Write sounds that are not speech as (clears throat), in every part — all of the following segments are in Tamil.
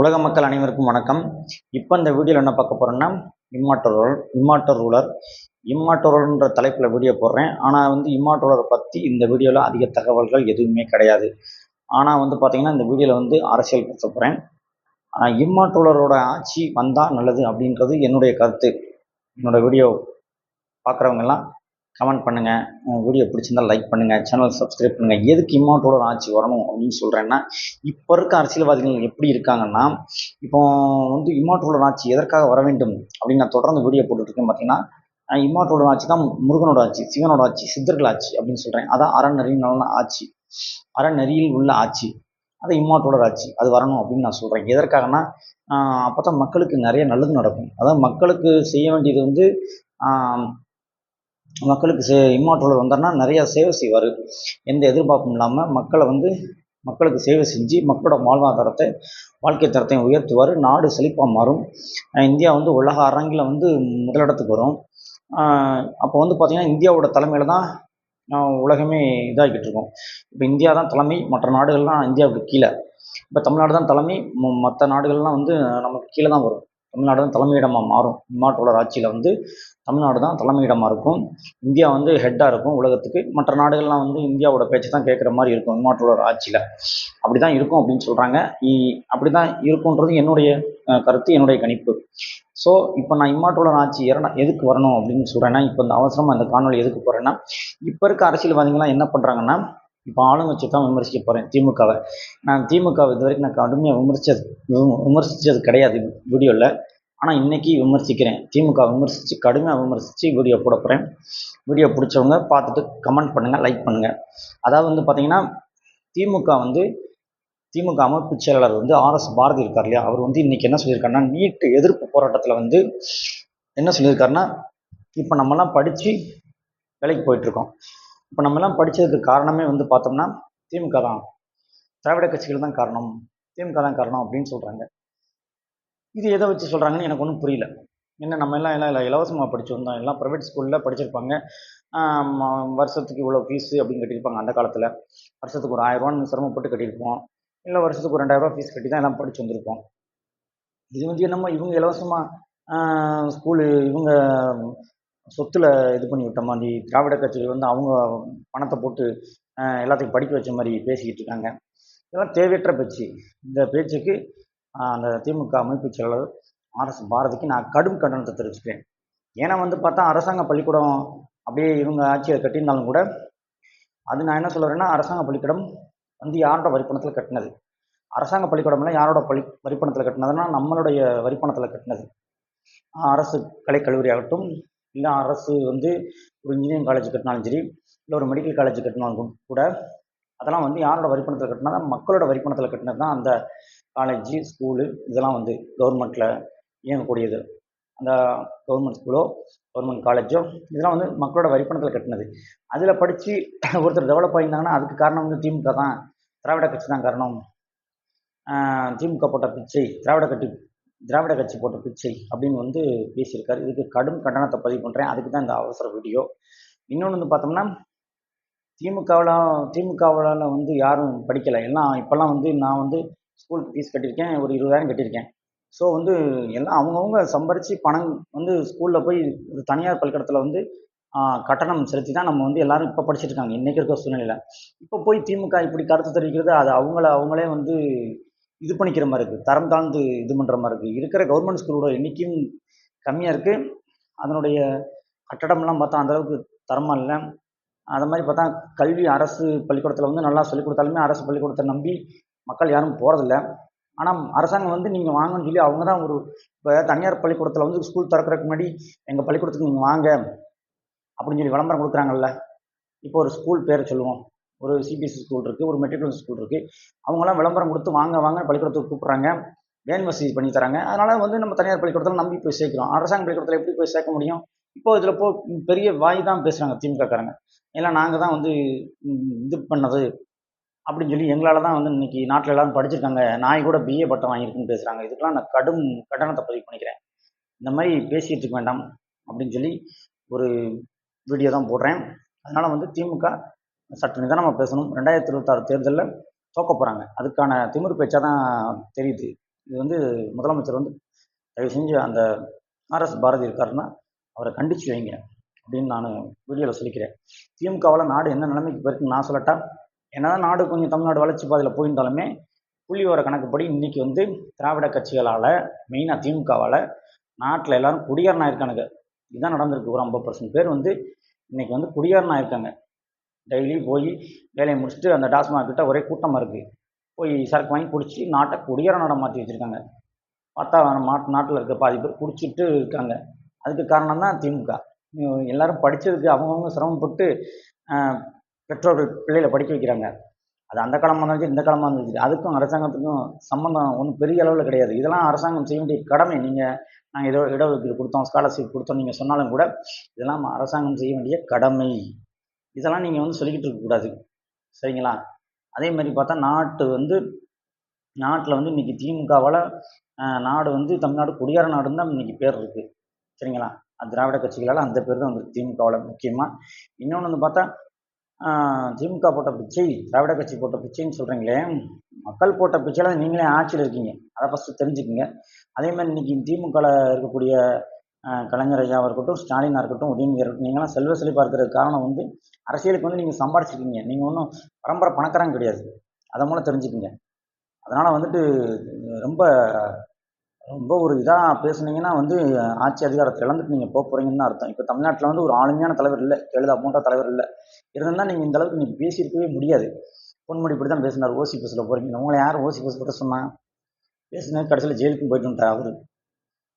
உலக மக்கள் அனைவருக்கும் வணக்கம். இப்போ இந்த வீடியோவில் என்ன பார்க்க போகிறோன்னா இம்மாட்டோரல் இம்மாட்டர் ரூலர். இம்மாட்டோரல்ன்ற தலைப்பில் வீடியோ போடுறேன். ஆனால் வந்து இம்மாட்டோரலை பற்றி இந்த வீடியோவில் அதிக தகவல்கள் எதுவுமே கிடையாது. ஆனால் வந்து பார்த்திங்கன்னா இந்த வீடியோவில் வந்து அரசியல் பேச போகிறேன் ஆனால் இம்மாட்டோலரோட ஆட்சி வந்தால் நல்லது அப்படின்றது என்னுடைய கருத்து. என்னோடய வீடியோ பார்க்குறவங்கெல்லாம் கமெண்ட் பண்ணுங்கள் வீடியோ பிடிச்சிருந்தா லைக் பண்ணுங்கள் சேனல் சப்ஸ்கிரைப் பண்ணுங்கள் எதுக்கு இம்மாட்டோட ஆட்சி வரணும் அப்படின்னு சொல்கிறேன்னா இப்போ இருக்க அரசியல்வாதிகள் எப்படி இருக்காங்கன்னா இப்போ வந்து இம்மாட்டோட ஆட்சி எதற்காக வர வேண்டும் அப்படின்னு நான் தொடர்ந்து வீடியோ போட்டுட்ருக்கேன் பார்த்தீங்கன்னா இம்மாட்டோட ஆட்சி தான் முருகனோட ஆட்சி சிவனோட ஆட்சி சித்தர்கள் ஆட்சி அப்படின்னு சொல்கிறேன் அதான் அறநெறியினால ஆட்சி. அறநெறியில் உள்ள ஆட்சி. அது இம்மாட்டோட ஆட்சி. அது வரணும் அப்படின்னு நான் சொல்கிறேன் எதற்காகனா அப்போ தான் மக்களுக்கு நிறைய நல்லது நடக்கும். அதாவது மக்களுக்கு செய்ய வேண்டியது வந்து மக்களுக்கு சே இம்மாற்றல் வந்தார்னா நிறையா சேவை செய்வார். எந்த எதிர்பார்ப்பும் இல்லாமல் மக்களை வந்து மக்களுக்கு சேவை செஞ்சு மக்களோட வாழ்வாதாரத்தை வாழ்க்கை தரத்தையும் உயர்த்துவார். நாடு செழிப்பாக மாறும். இந்தியா வந்து உலக அரங்கில் வந்து முதலிடத்துக்கு வரும். அப்போ வந்து பார்த்திங்கன்னா இந்தியாவோட தலைமையில் தான் உலகமே இதாகிட்டு இருக்கோம். இப்போ இந்தியா தான் தலைமை மற்ற நாடுகள்லாம் இந்தியாவுக்கு கீழே. இப்போ தமிழ்நாடு தான் தலைமை மற்ற நாடுகள்லாம் வந்து நமக்கு கீழே தான் வரும். தமிழ்நாடு தான் தலைமையிடமாக மாறும். இம்மாற்றோலர் ஆட்சியில் வந்து தமிழ்நாடு தான் தலைமையிடமாக இருக்கும். இந்தியா வந்து ஹெட்டாக இருக்கும் உலகத்துக்கு. மற்ற நாடுகள்லாம் வந்து இந்தியாவோட பேச்சு தான் கேட்குற மாதிரி இருக்கும் இம்மாற்றோலர் ஆட்சியில். அப்படி தான் இருக்கும் அப்படின்னு சொல்கிறாங்க அப்படி தான் இருக்குன்றது என்னுடைய கருத்து என்னுடைய கணிப்பு. ஸோ இப்போ நான் இம்மாற்றோலர் ஆட்சி இறன எதுக்கு வரணும் அப்படின்னு சொல்கிறேன்னா இப்போ இந்த அவசரமாக இந்த காணொலி எதுக்கு போகிறேன்னா இப்போ இருக்க அரசியல்வாதிகள்லாம் என்ன பண்ணுறாங்கன்னா இப்போ ஆளுங்கட்சி தான் விமர்சிக்க போகிறேன் திமுகவை. நான் திமுகவை இது வரைக்கும் நான் கடுமையாக விமர்சித்தது விமர்சித்தது கிடையாது வீடியோவில் ஆனால் இன்றைக்கி விமர்சிக்கிறேன். திமுக விமர்சித்து கடுமையாக விமர்சித்து வீடியோ போட போகிறேன் வீடியோ பிடிச்சவங்க பார்த்துட்டு கமெண்ட் பண்ணுங்கள் லைக் பண்ணுங்கள் அதாவது வந்து பார்த்திங்கன்னா திமுக வந்து திமுக அமைப்பு செயலாளர் வந்து ஆர்எஸ் பாரதி இருக்கார் இல்லையா? அவர் வந்து இன்றைக்கி என்ன சொல்லியிருக்காருன்னா நீட்டு எதிர்ப்பு போராட்டத்தில் வந்து என்ன சொல்லியிருக்காருன்னா இப்போ நம்மலாம் படித்து வேலைக்கு போயிட்டுருக்கோம். இப்போ நம்மலாம் படித்ததுக்கு காரணமே வந்து பார்த்தோம்னா திமுக தான். திராவிட கட்சிகள் தான் காரணம். திமுக தான் காரணம் அப்படின்னு சொல்கிறாங்க இது எதை வச்சு சொல்கிறாங்கன்னு எனக்கு ஒன்றும் புரியல. என்ன நம்ம எல்லாம் எல்லாம் இல்லை இலவசமாக படிச்சு வந்தோம் எல்லாம் ப்ரைவேட் ஸ்கூலில் படிச்சிருப்பாங்க. வருஷத்துக்கு இவ்வளோ ஃபீஸு அப்படின்னு கட்டியிருப்பாங்க அந்த காலத்தில். வருஷத்துக்கு ஒரு ஆயிரரூவான்னு சிரமப்பட்டு கட்டியிருப்போம். இல்லை வருஷத்துக்கு ஒரு ரெண்டாயிரரூவா ஃபீஸ் கட்டி தான் எல்லாம் படித்து வந்திருப்போம். இது வந்து என்னமோ இவங்க இலவசமாக ஸ்கூலு இவங்க சொத்தில் இது பண்ணி விட்ட மாதிரி திராவிட கட்சிகள் வந்து அவங்க பணத்தை போட்டு எல்லாத்தையும் படிக்க வச்ச மாதிரி பேசிக்கிட்டு இருக்காங்க. இதெல்லாம் தேவையற்ற பேச்சு. இந்த பேச்சுக்கு அந்த திமுக அமைப்பு செயலாளர் ஆர்எஸ் பாரதிக்கு நான் கடும் கண்டனத்தை தெரிவிச்சுக்கிறேன். ஏன்னா வந்து பார்த்தா அரசாங்க பள்ளிக்கூடம் அப்படியே இவங்க ஆட்சியை கட்டியிருந்தாலும் கூட அது நான் என்ன சொல்கிறேன்னா அரசாங்க பள்ளிக்கூடம் வந்து யாரோட வரிப்பணத்தில் கட்டினது? அரசாங்க பள்ளிக்கூடம்லாம் யாரோட பள்ளி வரிப்பணத்தில் கட்டினதுன்னா நம்மளுடைய வரிப்பணத்தில் கட்டினது. அரசு கலைக்கல்லூரி ஆகட்டும் இல்லை அரசு வந்து ஒரு இன்ஜினியரிங் காலேஜ் கட்டினாலும் சரி இல்லை ஒரு மெடிக்கல் காலேஜ் கட்டினாலும் கூட அதெல்லாம் வந்து யாரோட வரிப்பணத்தில் கட்டினா தான் மக்களோட வரிப்பணத்தில் கட்டினது தான் அந்த காலேஜு ஸ்கூலு இதெல்லாம் வந்து கவர்மெண்ட்டில் இயங்கக்கூடியது. அந்த கவர்மெண்ட் ஸ்கூலோ கவர்மெண்ட் காலேஜோ இதெல்லாம் வந்து மக்களோட வரிப்பணத்தில் கட்டினது. அதில் படித்து (clears throat) ஒருத்தர் டெவலப் ஆகியிருந்தாங்கன்னா அதுக்கு காரணம் வந்து திமுக தான். திராவிட கட்சி தான் காரணம். திமுக போட்ட பிச்சை திராவிட கட்சி திராவிட கட்சி போட்ட பிச்சை அப்படின்னு வந்து பேசியிருக்காரு. இதுக்கு கடும் கண்டனத்தை பதிவு பண்ணுறேன் அதுக்கு தான் இந்த அவசர வீடியோ. இன்னொன்று வந்து பார்த்தோம்னா திமுகவில் திமுகவில் வந்து யாரும் படிக்கலை. எல்லாம் இப்போல்லாம் வந்து நான் வந்து ஸ்கூலுக்கு ஃபீஸ் கட்டியிருக்கேன் ஒரு இருபதாயிரம் கட்டியிருக்கேன். ஸோ வந்து எல்லாம் அவங்கவுங்க சம்பாரித்து பணம் வந்து ஸ்கூலில் போய் ஒரு தனியார் பள்ளிக்கூடத்தில் வந்து கட்டணம் செலுத்தி தான் நம்ம வந்து எல்லாரும் இப்போ படிச்சுட்டு இருக்காங்க. இன்றைக்கி இருக்க சூழ்நிலையில். இப்போ போய் திமுக இப்படி கருத்து தெரிவிக்கிறது அது அவங்கள அவங்களே வந்து இது பண்ணிக்கிற மாதிரி இருக்குது தரம் தாழ்ந்து இது பண்ணுற மாதிரி இருக்குது இருக்கிற கவர்மெண்ட் ஸ்கூலோட எண்ணிக்கையும் கம்மியாக இருக்குது அதனுடைய கட்டடம்லாம் பார்த்தா அந்தளவுக்கு தரமாக இல்லை. அது மாதிரி பார்த்தா கல்வி அரசு பள்ளிக்கூடத்தில் வந்து நல்லா சொல்லிக் கொடுத்தாலுமே அரசு பள்ளிக்கூடத்தை நம்பி மக்கள் யாரும் போகிறதில்ல ஆனால் அரசாங்கம் வந்து நீங்கள் வாங்கன்னு சொல்லி அவங்க தான் ஒரு இப்போ தனியார் பள்ளிக்கூடத்தில் வந்து ஸ்கூல் திறக்கிறதுக்கு முன்னாடி எங்கள் பள்ளிக்கூடத்துக்கு நீங்கள் வாங்க அப்படின்னு சொல்லி விளம்பரம் கொடுக்குறாங்கல்ல. இப்போ ஒரு ஸ்கூல் பேர் சொல்லுவோம். ஒரு சிபிஎஸ்சி ஸ்கூல் இருக்குது ஒரு மெட்ரிகுலன் ஸ்கூல் இருக்குது அவங்களாம் விளம்பரம் கொடுத்து வாங்க வாங்க பள்ளிக்கூடத்துக்கு கூப்பிட்றாங்க. வேன் வசதி பண்ணி தராங்க. அதனால் வந்து நம்ம தனியார் பள்ளிக்கூடத்தில் நம்பி போய் சேர்க்குறோம். அரசாங்க பள்ளிக்கூடத்தில் எப்படி போய் சேர்க்க முடியும்? இப்போ இதில் போ பெரிய வாய் தான் பேசுகிறாங்க திமுகக்காரங்க. ஏன்னா நாங்கள் தான் வந்து இது பண்ணது. அப்படின்னு சொல்லி எங்களால் தான் வந்து இன்னைக்கு நாட்டில் எல்லாரும் படிச்சிருக்காங்க. நாய் கூட பிஏ பட்டம் வாங்கியிருக்குன்னு பேசுகிறாங்க இதுக்கெலாம் நான் கடும் கட்டணத்தை பதிவு பண்ணிக்கிறேன். இந்த மாதிரி பேசிகிட்டு இருக்க வேண்டாம் அப்படின்னு சொல்லி ஒரு வீடியோ தான் போடுறேன். அதனால் வந்து திமுக சற்று நிதானமாக பேசணும். ரெண்டாயிரத்தி இருபத்தாறு தேர்தலில் தோக்க போகிறாங்க அதுக்கான திமிர் பேச்சாக தான் தெரியுது. இது வந்து முதலமைச்சர் வந்து தயவு செஞ்சு அந்த ஆர்எஸ் பாரதி இருக்காருன்னா அவரை கண்டித்து வைங்க அப்படின்னு நான் வீடியோவில் சொல்லிக்கிறேன். திமுகவில் நாடு என்ன நிலைமைக்கு போயிருக்குன்னு நான் சொல்லட்டா என்னதான் நாடு கொஞ்சம் தமிழ்நாடு வளர்ச்சி பாதையில் போயிருந்தாலுமே புள்ளி கணக்குப்படி இன்றைக்கி வந்து திராவிட கட்சிகளால் மெயினாக திமுகவால் நாட்டில் எல்லோரும் குடியாரனாக இருக்கானுங்க இதுதான் நடந்திருக்கு. ஒரு ஐம்பது பர்சன்ட் பேர் வந்து இன்றைக்கி வந்து குடியாரனாக இருக்காங்க டெய்லி போய் வேலையை முடிச்சுட்டு அந்த டாஸ்மாக் கிட்ட ஒரே கூட்டமாக இருக்குது போய் சரக்கு வாங்கி குடிச்சு நாட்டை குடியார நாடாக மாற்றி வச்சுருக்காங்க. பார்த்தா மாட் நாட்டில் இருக்க பாதி பேர் குடிச்சிட்டு இருக்காங்க. அதுக்கு காரணம் தான் திமுக எல்லோரும் படித்ததுக்கு அவங்கவுங்க சிரமப்பட்டு பெற்றோர்கள் பிள்ளைகளை படிக்க வைக்கிறாங்க. அது அந்த காலமாக இருந்துச்சு இந்த காலமாக இருந்துச்சு அதுக்கும் அரசாங்கத்துக்கும் சம்மந்தம் ஒன்றும் பெரிய அளவில் கிடையாது. இதெல்லாம் அரசாங்கம் செய்ய வேண்டிய கடமை. நீங்கள் நாங்கள் ஏதோ இடஒதுக்கீடு கொடுத்தோம் ஸ்காலர்ஷிப் கொடுத்தோம் நீங்கள் சொன்னாலும் கூட இதெல்லாம் அரசாங்கம் செய்ய வேண்டிய கடமை. இதெல்லாம் நீங்கள் வந்து சொல்லிக்கிட்டு இருக்கக்கூடாது சரிங்களா? அதே மாதிரி பார்த்தா நாட்டு வந்து நாட்டில் வந்து இன்றைக்கி திமுகவால் நாடு வந்து தமிழ்நாடு குடியார நாடுன்னு தான் இன்றைக்கி பேர் இருக்குது சரிங்களா? திராவிட கட்சிகளால் அந்த பேர் தான் வந்து திமுகவில் முக்கியமாக இன்னொன்று வந்து பார்த்தா திமுக போட்ட பிச்சை திராவிட கட்சி போட்ட பிச்சைன்னு சொல்கிறீங்களே மக்கள் போட்ட பிச்சையில் நீங்களே ஆட்சியில் இருக்கீங்க. அதை ஃபஸ்ட்டு தெரிஞ்சுக்கோங்க. அதே மாதிரி இன்றைக்கி திமுகவில் இருக்கக்கூடிய கலைஞர் ஐயாவாக இருக்கட்டும் ஸ்டாலினாக இருக்கட்டும் உதயநிதி இருக்கட்டும் நீங்களாம் செல்வ செழிப்பாக இருக்கிறதுக்கு காரணம் வந்து அரசியலுக்கு வந்து நீங்கள் சம்பாரிச்சிருக்கீங்க. நீங்கள் ஒன்றும் பரம்பரை பணக்காரங்க கிடையாது. அதை மூலம் தெரிஞ்சுக்கோங்க. அதனால் வந்துட்டு ரொம்ப ரொம்ப ஒரு இதாக பேசுனீங்கன்னா வந்து ஆட்சி அதிகாரத்தை இழந்துட்டு நீங்கள் போக போகிறீங்கன்னு தான் அர்த்தம். இப்போ தமிழ்நாட்டில் வந்து ஒரு ஆளுமையான தலைவர் இல்லை ஜெயலலிதா போன்ற தலைவர் இல்லை இருந்தால் நீங்கள் இந்த அளவுக்கு நீங்கள் பேசியிருக்கவே முடியாது. பொன்முடி இப்படி தான் பேசினார் ஓசி பஸ்ஸில் போகிறீங்க உங்களை யார் ஓசி பஸ் பற்றி சொன்னால் பேசினது கடைசியில் ஜெயிலுக்கும் போயிட்டு அவர்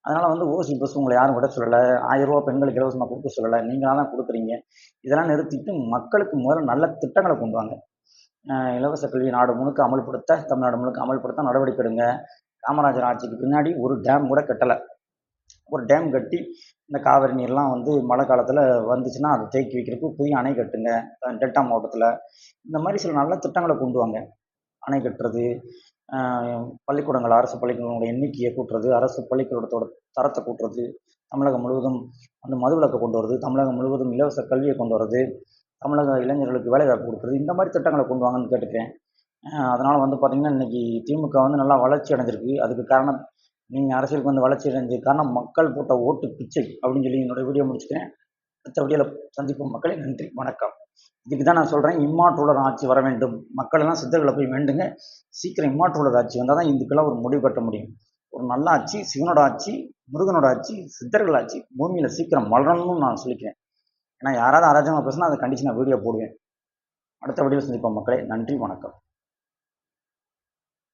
அதனால் வந்து ஓசி பஸ் உங்களை யாரும் விட சொல்லலை ஆயிரரூபா பெண்களுக்கு இலவசமாக கொடுக்க சொல்லலை நீங்களாக தான் கொடுக்குறீங்க. இதெல்லாம் நிறுத்திட்டு மக்களுக்கு முதல்ல நல்ல திட்டங்களை கொண்டு வாங்க. இலவச கல்வி நாடு முழுக்க அமல்படுத்த தமிழ்நாடு முழுக்க அமல்படுத்த நடவடிக்கை எடுங்க. காமராஜர் ஆட்சிக்கு பின்னாடி ஒரு டேம் கூட கட்டலை. ஒரு டேம் கட்டி இந்த காவிரி நீர்லாம் வந்து மழை காலத்தில் வந்துச்சுன்னா அதை தேக்கி வைக்கிறதுக்கு புதிய அணை கட்டுங்க. டெல்டா மாவட்டத்தில். இந்த மாதிரி சில நல்ல திட்டங்களை கொண்டு வாங்க. அணை கட்டுறது பள்ளிக்கூடங்கள் அரசு பள்ளிக்கூடங்களோட எண்ணிக்கையை கூட்டுறது அரசு பள்ளிக்கூடத்தோட தரத்தை கூட்டுறது தமிழகம் முழுவதும் அந்த மதுவிலக்கை கொண்டு வருது தமிழகம் முழுவதும் இலவச கல்வியை கொண்டு வருது தமிழக இளைஞர்களுக்கு வேலைவாய்ப்பு கொடுக்குறது இந்த மாதிரி திட்டங்களை கொண்டு வாங்கன்னு கேட்டுக்கிறேன். அதனால் வந்து பார்த்திங்கன்னா இன்றைக்கி திமுக வந்து நல்லா வளர்ச்சி அடைஞ்சிருக்கு. அதுக்கு காரணம் நீங்கள் அரசியலுக்கு வந்து வளர்ச்சி அடைஞ்சது காரணம் மக்கள் போட்ட ஓட்டு பிச்சை அப்படின்னு சொல்லி என்னோடய வீடியோ முடிச்சுக்கிறேன். அடுத்த வீடியோவில் சந்திப்போம் மக்களை. நன்றி வணக்கம். இதுக்கு தான் நான் சொல்கிறேன் இம்மாற்றுள்ளர் ஆட்சி வர வேண்டும். மக்கள் எல்லாம் சித்தர்களை போய் வேண்டுங்க. சீக்கிரம் இம்மாற்றுள்ளர் ஆட்சி வந்தால் தான் இதுக்கெல்லாம் ஒரு முடிவு கட்ட முடியும். ஒரு நல்ல ஆட்சி சிவனோட ஆட்சி முருகனோட ஆட்சி சித்தர்கள் ஆட்சி பூமியில் சீக்கிரம் வளரணும்னு நான் சொல்லிக்கிறேன். ஏன்னா யாராவது அராஜகமாக பேசினா அதை கண்டிச்சு நான் வீடியோ போடுவேன். அடுத்த வீடியோ சந்திப்போம் மக்களே. நன்றி வணக்கம்.